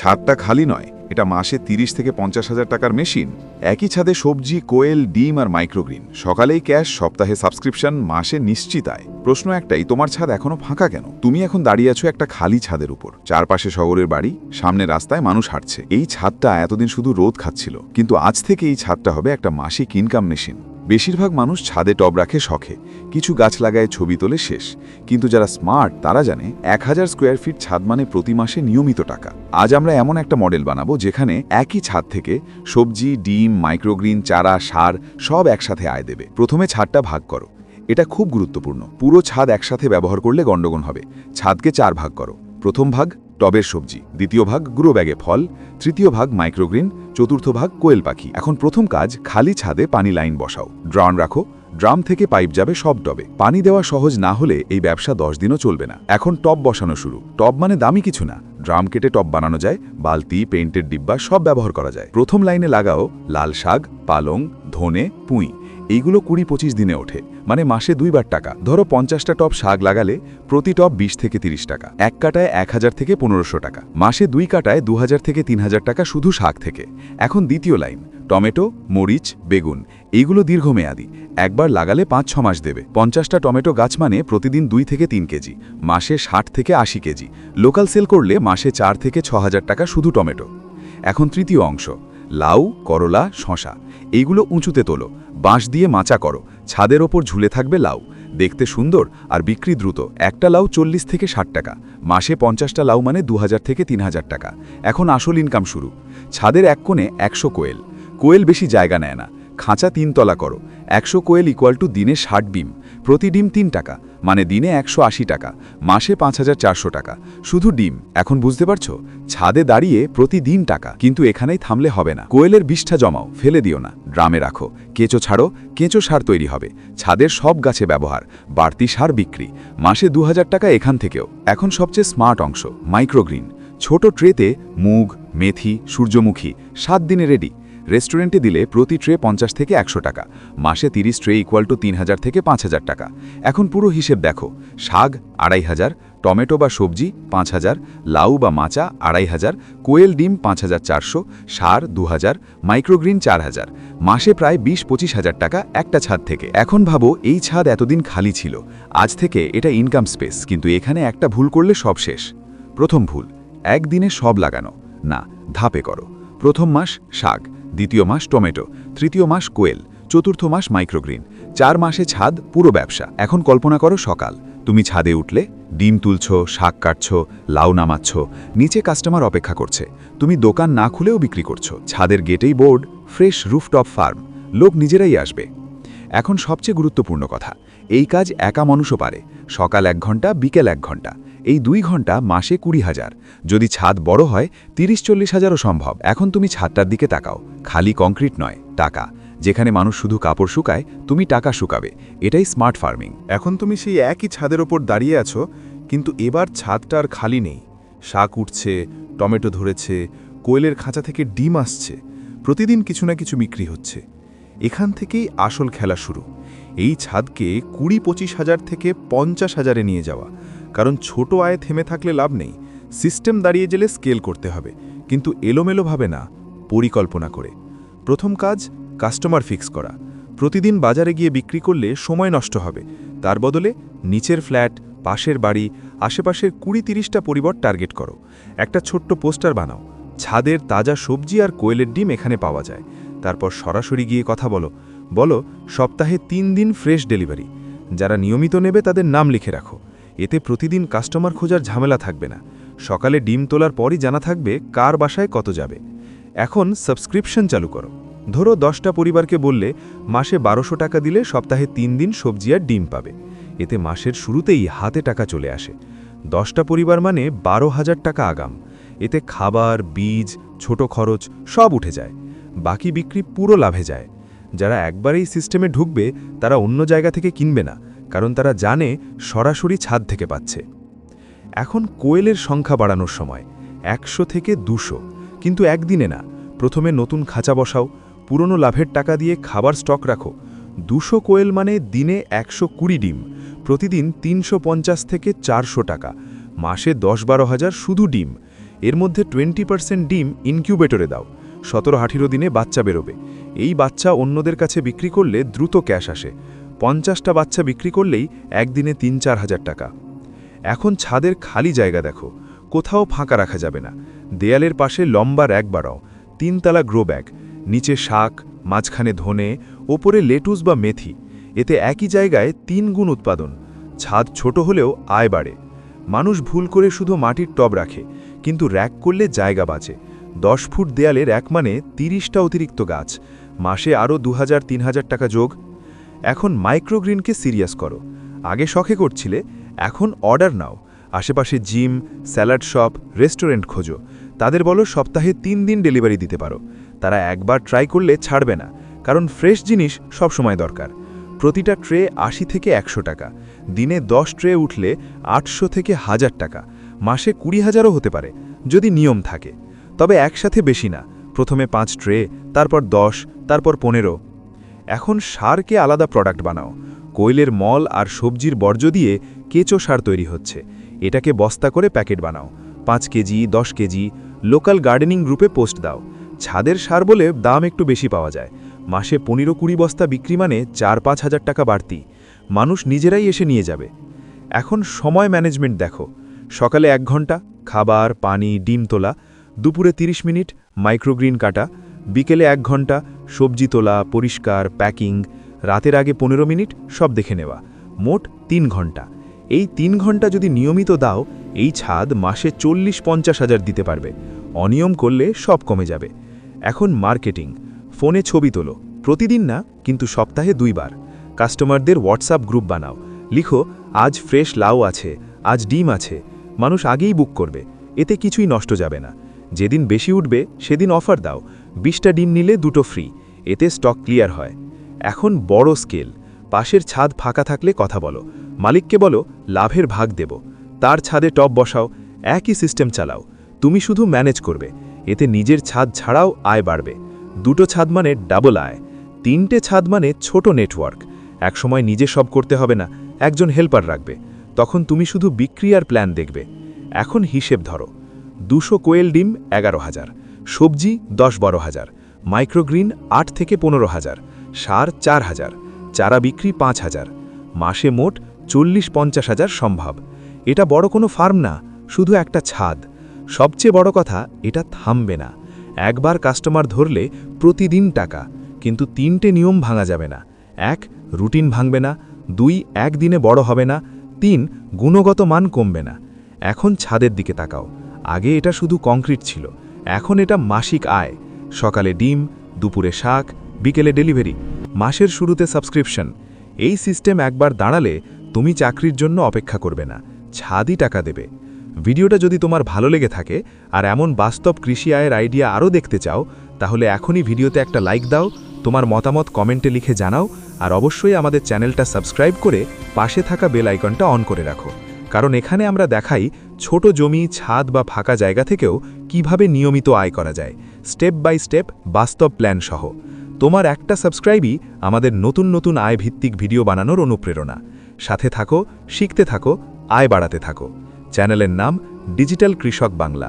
ছাদটা খালি নয়, এটা মাসে তিরিশ থেকে পঞ্চাশ হাজার টাকার মেশিন। একই ছাদে সবজি, কোয়েল, ডিম আর মাইক্রোগ্রিন। সকালেই ক্যাশ, সপ্তাহে সাবস্ক্রিপশন, মাসে নিশ্চিত আয়। প্রশ্ন একটাই, তোমার ছাদ এখনও ফাঁকা কেন? তুমি এখন দাঁড়িয়ে আছো একটা খালি ছাদের উপর। চারপাশে শহরের বাড়ি, সামনে রাস্তায় মানুষ হাঁটছে। এই ছাদটা এতদিন শুধু রোদ খাচ্ছিল। কিন্তু আজ থেকে এই ছাদটা হবে একটা মাসিক ইনকাম মেশিন বেশিরভাগ মানুষ ছাদে টব রাখে শখে। কিছু গাছ লাগায় ছবি তোলে শেষ। কিন্তু যারা স্মার্ট, তারা জানে এক হাজার স্কোয়ার ফিট ছাদ মানে প্রতি মাসে নিয়মিত টাকা। আজ আমরা এমন একটা মডেল বানাবো যেখানে একই ছাদ থেকে সবজি, ডিম, মাইক্রোগ্রিন, চারা, সার সব একসাথে আয় দেবে। প্রথমে ছাদটা ভাগ করো। এটা খুব গুরুত্বপূর্ণ। পুরো ছাদ একসাথে ব্যবহার করলে গণ্ডগোল হবে। ছাদকে চার ভাগ করো। প্রথম ভাগ টবের সবজি, দ্বিতীয় ভাগ গ্রো ব্যাগে ফল, তৃতীয় ভাগ মাইক্রোগ্রিন, চতুর্থ ভাগ কোয়েল পাখি। এখন প্রথম কাজ, খালি ছাদে পানি লাইন বসাও। ড্রান রাখো। ড্রাম থেকে পাইপ যাবে, সব টবে পানি দেওয়া সহজ না হলে এই ব্যবসা দশ দিনও চলবে না। এখন টব বসানো শুরু। টব মানে দামি কিছু না। ড্রাম কেটে টব বানানো যায়, বালতি, পেইন্টের ডিব্বা, সব ব্যবহার করা যায়। প্রথম লাইনে লাগাও, লাল শাক, পালং, ধনে, পুঁই। এইগুলো কুড়ি পঁচিশ দিনে ওঠে। মানে মাসে দুইবার টাকা। ধরো পঞ্চাশটা টব শাক লাগালে প্রতি টপ বিশ থেকে তিরিশ টাকা। এক কাটায় এক হাজার থেকে পনেরোশো টাকা। মাসে দুই কাটায় দু হাজার থেকে তিন হাজার টাকা শুধু শাক থেকে। এখন দ্বিতীয় লাইন। টমেটো, মরিচ, বেগুন, এইগুলো দীর্ঘমেয়াদী। একবার লাগালে পাঁচ ছ মাস দেবে। পঞ্চাশটা টমেটো গাছ মানে প্রতিদিন দুই থেকে তিন কেজি, মাসে ষাট থেকে আশি কেজি। লোকাল সেল করলে মাসে চার থেকে ছ হাজার টাকা শুধু টমেটো। এখন তৃতীয় অংশ, লাউ, করলা শশা এইগুলো উঁচুতে তোলো, বাঁশ দিয়ে মাচা করো, ছাদের ওপর ঝুলে থাকবে লাউ। দেখতে সুন্দর আর বিক্রি দ্রুত, একটা লাউ চল্লিশ থেকে ষাট টাকা, মাসে পঞ্চাশটা লাউ মানে দু হাজার থেকে তিন হাজার টাকা। এখন আসল ইনকাম শুরু। ছাদের এক কোণে একশো কোয়েল। কোয়েল বেশি জায়গা নেয় না। খাঁচা তিনতলা করো। একশো কোয়েল ইকুয়াল টু দিনে ষাট ডিম প্রতি ডিম তিন টাকা। মানে দিনে একশো আশি টাকা। মাসে পাঁচ হাজার চারশো টাকা। শুধু ডিম। এখন বুঝতে পারছ? ছাদে দাঁড়িয়ে প্রতিদিন টাকা। কিন্তু এখানেই থামলে হবে না। কোয়েলের বিষ্ঠা জমাও। ফেলে দিও না। ড্রামে রাখো। কেঁচো ছাড়ো। কেঁচো সার তৈরি হবে। ছাদের সব গাছে ব্যবহার। বাড়তি সার বিক্রি। মাসে দু হাজার টাকা এখান থেকেও। এখন সবচেয়ে স্মার্ট অংশ। মাইক্রোগ্রিন। ছোট ট্রেতে মুগ, মেথি, সূর্যমুখী। সাত দিনে রেডি। রেস্টুরেন্টে দিলে প্রতি ট্রে পঞ্চাশ থেকে একশো টাকা, মাসে তিরিশ ট্রে ইকুয়াল টু তিন হাজার থেকে পাঁচ হাজার টাকা। এখন পুরো হিসেব দেখো, শাক আড়াই হাজার, টমেটো বা সবজি পাঁচ হাজার, লাউ বা মাচা আড়াই হাজার, কোয়েল ডিম পাঁচ হাজার চারশো, সার দু হাজার, মাইক্রোগ্রিন চার হাজার, মাসে প্রায় বিশ পঁচিশ হাজার টাকা একটা ছাদ থেকে। এখন ভাবো, এই ছাদ এতদিন খালি ছিল, আজ থেকে এটা ইনকাম স্পেস কিন্তু এখানে একটা ভুল করলে সব শেষ। প্রথম ভুল, একদিনে সব লাগানো, না, ধাপে করো। প্রথম মাস শাক দ্বিতীয় মাস টমেটো, তৃতীয় মাস কোয়েল, চতুর্থ মাস মাইক্রোগ্রিন, চার মাসে ছাদ, পুরো ব্যবসা। এখন কল্পনা করো সকাল। তুমি ছাদে উঠলে, ডিম তুলছ, শাক কাটছ, লাউ নামাচ্ছ, নিচে কাস্টমার অপেক্ষা করছে। তুমি দোকান না খুলেও বিক্রি করছ। ছাদের গেটেই বোর্ড, ফ্রেশ রুফটপ ফার্ম। লোক নিজেরাই আসবে। এখন সবচেয়ে গুরুত্বপূর্ণ কথা, এই কাজ একা মানুষও পারে। সকাল এক ঘণ্টা, বিকেল এক ঘণ্টা। এই দুই ঘণ্টা মাসে কুড়ি হাজার। যদি ছাদ বড় হয়, তিরিশ চল্লিশ হাজারও সম্ভব। এখন তুমি ছাদটার দিকে তাকাও। খালি কংক্রিট নয়, টাকা। যেখানে মানুষ শুধু কাপড় শুকায়, তুমি টাকা শুকাবে। এটাই স্মার্ট ফার্মিং। এখন তুমি সেই একই ছাদের ওপর দাঁড়িয়ে আছো, কিন্তু এবার ছাদটা আর খালি নেই। শাক উঠছে, টমেটো ধরেছে, কোয়েলের খাঁচা থেকে ডিম আসছে। প্রতিদিন কিছু না কিছু বিক্রি হচ্ছে। এখান থেকেই আসল খেলা শুরু। এই ছাদকে কুড়ি পঁচিশ হাজার থেকে পঞ্চাশ হাজারে নিয়ে যাওয়া। কারণ ছোট আয়ে থেমে থাকলে লাভ নেই। সিস্টেম দাঁড়িয়ে গেলে স্কেল করতে হবে, কিন্তু এলোমেলোভাবে না, পরিকল্পনা করে। প্রথম কাজ, কাস্টমার ফিক্স করা। প্রতিদিন বাজারে গিয়ে বিক্রি করলে সময় নষ্ট হবে। তার বদলে নিচের ফ্ল্যাট, পাশের বাড়ি, আশেপাশের কুড়ি তিরিশটা পরিবার টার্গেট করো। একটা ছোট্ট পোস্টার বানাও। ছাদের তাজা সবজি আর কোয়েলের ডিম এখানে পাওয়া যায়। তারপর সরাসরি গিয়ে কথা বলো। বলো, সপ্তাহে তিন দিন ফ্রেশ ডেলিভারি। যারা নিয়মিত নেবে তাদের নাম লিখে রাখো। এতে প্রতিদিন কাস্টমার খোঁজার ঝামেলা থাকবে না। সকালে ডিম তোলার পরই জানা থাকবে কার বাসায় কত যাবে। এখন সাবস্ক্রিপশন চালু করো। ধরো দশটা পরিবারকে বললে, মাসে বারোশো টাকা দিলে সপ্তাহে তিন দিন সবজি আর ডিম পাবে। এতে মাসের শুরুতেই হাতে টাকা চলে আসে। দশটা পরিবার মানে বারো হাজার টাকা আগাম। এতে খাবার, বীজ, ছোট খরচ সব উঠে যায়। বাকি বিক্রি পুরো লাভে যায়। যারা একবার এই সিস্টেমে ঢুকবে, তারা অন্য জায়গা থেকে কিনবে না। কারণ তারা জানে সরাসরি ছাদ থেকে পাচ্ছে। এখন কোয়েলের সংখ্যা বাড়ানোর সময় একশো থেকে দুশো, কিন্তু একদিনে না, প্রথমে নতুন খাঁচা বসাও, পুরনো লাভের টাকা দিয়ে খাবার স্টক রাখো। দুশো কোয়েল মানে দিনে একশো কুড়ি ডিম, প্রতিদিন তিনশো পঞ্চাশ থেকে চারশো টাকা, মাসে দশ বারো হাজার শুধু ডিম। এর মধ্যে টোয়েন্টি পার্সেন্ট ডিম ইনকিউবেটরে দাও, সতেরো আঠেরো দিনে বাচ্চা বেরোবে। এই বাচ্চা অন্যদের কাছে বিক্রি করলে দ্রুত ক্যাশ আসে। পঞ্চাশটা বাচ্চা বিক্রি করলেই একদিনে তিন চার হাজার টাকা। এখন ছাদের খালি জায়গা দেখো, কোথাও ফাঁকা রাখা যাবে না। দেয়ালের পাশে লম্বা র্যাক বাড়াও, তিনতলা গ্রো ব্যাগ, নিচে শাক, মাঝখানে ধনে, ওপরে লেটুস বা মেথি। এতে একই জায়গায় তিন গুণ উৎপাদন। ছাদ ছোট হলেও আয় বাড়ে। মানুষ ভুল করে শুধু মাটির টব রাখে, কিন্তু র্যাক করলে জায়গা বাঁচে। দশ ফুট দেয়ালে র্যাক মানে তিরিশটা অতিরিক্ত গাছ। মাসে আরও দু হাজার তিন হাজার টাকা যোগ এখন মাইক্রোগ্রিনকে সিরিয়াস করো। আগে শখে করছিলে, এখন অর্ডার নাও। আশেপাশে জিম, স্যালাড শপ, রেস্টুরেন্ট খোঁজো। তাদের বলো সপ্তাহে তিন দিন ডেলিভারি দিতে পারো। তারা একবার ট্রাই করলে ছাড়বে না, কারণ ফ্রেশ জিনিস সবসময় দরকার। প্রতিটা ট্রে আশি থেকে একশো টাকা। দিনে দশ ট্রে উঠলে আটশো থেকে হাজার টাকা। মাসে কুড়ি হাজারও হতে পারে, যদি নিয়ম থাকে। তবে একসাথে বেশি না। প্রথমে পাঁচ ট্রে, তারপর দশ, তারপর পনেরো এখন সারকে আলাদা প্রোডাক্ট বানাও। কোয়েলের মল আর সবজির বর্জ্য দিয়ে কেঁচো সার তৈরি হচ্ছে। এটাকে বস্তা করে প্যাকেট বানাও। পাঁচ কেজি, দশ কেজি লোকাল গার্ডেনিং গ্রুপে পোস্ট দাও। ছাদের সার বলে দাম একটু বেশি পাওয়া যায়। মাসে পনেরো কুড়ি বস্তা বিক্রি মানে চার পাঁচ হাজার টাকা বাড়তি। মানুষ নিজেরাই এসে নিয়ে যাবে। এখন সময় ম্যানেজমেন্ট দেখো। সকালে এক ঘণ্টা, খাবার, পানি, ডিম তোলা, দুপুরে ৩০ মিনিট মাইক্রোগ্রিন কাটা বিকেলে এক ঘণ্টা সবজি তোলা, পরিষ্কার, প্যাকিং, রাতের আগে পনেরো মিনিট সব দেখে নেওয়া, মোট তিন ঘণ্টা এই তিন ঘণ্টা যদি নিয়মিত দাও, এই ছাদ মাসে চল্লিশ পঞ্চাশ হাজার দিতে পারবে। অনিয়ম করলে সব কমে যাবে। এখন মার্কেটিং। ফোনে ছবি তোলো। প্রতিদিন না, কিন্তু সপ্তাহে দুইবার। কাস্টমারদের হোয়াটসঅ্যাপ গ্রুপ বানাও। লিখো, আজ ফ্রেশ লাউ আছে, আজ ডিম আছে। মানুষ আগেই বুক করবে। এতে কিছুই নষ্ট যাবে না। যেদিন বেশি উঠবে, সেদিন অফার দাও। বিশটা ডিম নিলে দুটো ফ্রি, এতে স্টক ক্লিয়ার হয়। এখন বড় স্কেল, পাশের ছাদ ফাঁকা থাকলে কথা বলো। মালিককে বলো, লাভের ভাগ দেব। তার ছাদে টপ বসাও, একই সিস্টেম চালাও। তুমি শুধু ম্যানেজ করবে, এতে নিজের ছাদ ছাড়াও আয় বাড়বে। দুটো ছাদ মানে ডাবল আয়, তিনটে ছাদ মানে ছোট নেটওয়ার্ক। একসময় নিজে সব করতে হবে না, একজন হেল্পার রাখবে। তখন তুমি শুধু বিক্রিয়ার প্ল্যান দেখবে। এখন হিসেব ধরো, দুশো কোয়েল ডিম, এগারো হাজার। সবজি দশ বারো হাজার মাইক্রোগ্রিন আট থেকে পনেরো হাজার, সার চার হাজার, চারা বিক্রি পাঁচ হাজার, মাসে মোট চল্লিশ পঞ্চাশ হাজার সম্ভব। এটা বড় কোনো ফার্ম না, শুধু একটা ছাদ। সবচেয়ে বড় কথা, এটা থামবে না। একবার কাস্টমার ধরলে প্রতিদিন টাকা, কিন্তু তিনটে নিয়ম ভাঙা যাবে না। এক, রুটিন ভাঙবে না। দুই, একদিনে বড় হবে না। তিন, গুণগত মান কমবে না। এখন ছাদের দিকে তাকাও। আগে এটা শুধু কংক্রিট ছিল। এখন এটা মাসিক আয়। সকালে ডিম, দুপুরে শাক, বিকেলে ডেলিভারি। মাসের শুরুতে সাবস্ক্রিপশন। এই সিস্টেম একবার দাঁড়ালে তুমি চাকরির জন্য অপেক্ষা করবে না, ছাদই টাকা দেবে। ভিডিওটা যদি তোমার ভালো লেগে থাকে আর এমন বাস্তব কৃষি আয়ের আইডিয়া আরও দেখতে চাও, তাহলে এখনই ভিডিওতে একটা লাইক দাও, তোমার মতামত কমেন্টে লিখে জানাও আর অবশ্যই আমাদের চ্যানেলটা সাবস্ক্রাইব করে পাশে থাকা বেল আইকনটা অন করে রাখো। কারণ এখানে আমরা দেখাই ছোট জমি, ছাদ বা ফাঁকা জায়গা থেকেও কীভাবে নিয়মিত আয় করা যায়, স্টেপ বাই স্টেপ বাস্তব প্ল্যান সহ। তোমার একটা সাবস্ক্রাইবই আমাদের নতুন নতুন আয় ভিত্তিক ভিডিও বানানোর অনুপ্রেরণা। সাথে থাকো, শিখতে থাকো, আয় বাড়াতে থাকো। চ্যানেলের নাম ডিজিটাল কৃষক বাংলা।